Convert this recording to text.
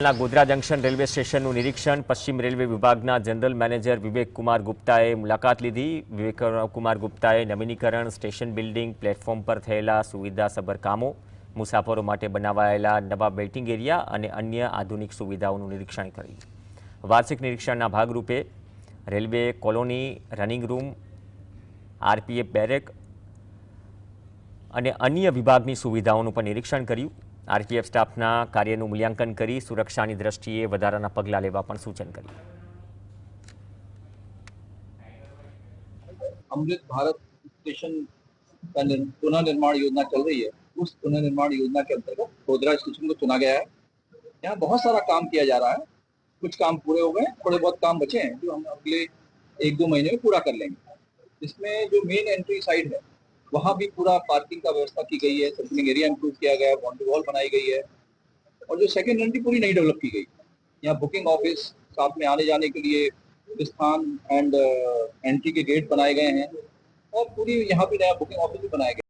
ના Godhra junction railway સ્ટેશનનું નિરીક્ષણ પશ્ચિમ રેલવે વિભાગના જનરલ મેનેજર વિવેક કુમાર ગુપ્તાએ મુલાકાત લીધી વિવેક કુમાર ગુપ્તાએ નવીનીકરણ સ્ટેશન બિલ્ડિંગ પ્લેટફોર્મ પર થયેલા સુવિધાસભર કામો મુસાફરો માટે બનાવાયેલા નવા વેઇટિંગ એરિયા અને અન્ય આધુનિક સુવિધાઓનું નિરીક્ષણ કર્યું વાર્ષિક નિરીક્ષણના ભાગરૂપે railway colony running room RPF barrack અને અન્ય વિભાગની સુવિધાઓનું પણ નિરીક્ષણ કર્યું આરપીએફ સ્ટાફના કાર્યનું મૂલ્યાંકન કરી સુરક્ષાની દ્રષ્ટિએ વધારાના પગલાં લેવા પણ સૂચન કર્યું अमृत भारत स्टेशन का निर- पुनर्निर्माण योजना चल रही है उस पुनर्निर्माण योजना के अंतर्गत गोधरा स्टेशन को चुना गया है यहाँ बहुत सारा काम किया जा रहा है कुछ काम पूरे हो गए हैं, थोड़े बहुत काम बचे हैं जो हम अगले एक दो महीने में पूरा कर लेंगे इसमें जो मेन एंट्री साइड है वहाँ भी पूरा पार्किंग का व्यवस्था की गई है सर्कुलिंग एरिया इंक्लूड किया गया है बाउंड्री वॉल बनाई गई है और जो सेकेंड एंट्री पूरी नई डेवलप की गई यहाँ बुकिंग ऑफ़िस साथ में आने जाने के लिए स्थान एंड एंट्री के गेट बनाए गए हैं और पूरी यहाँ पे नया बुकिंग ऑफ़िस भी बनाया गया।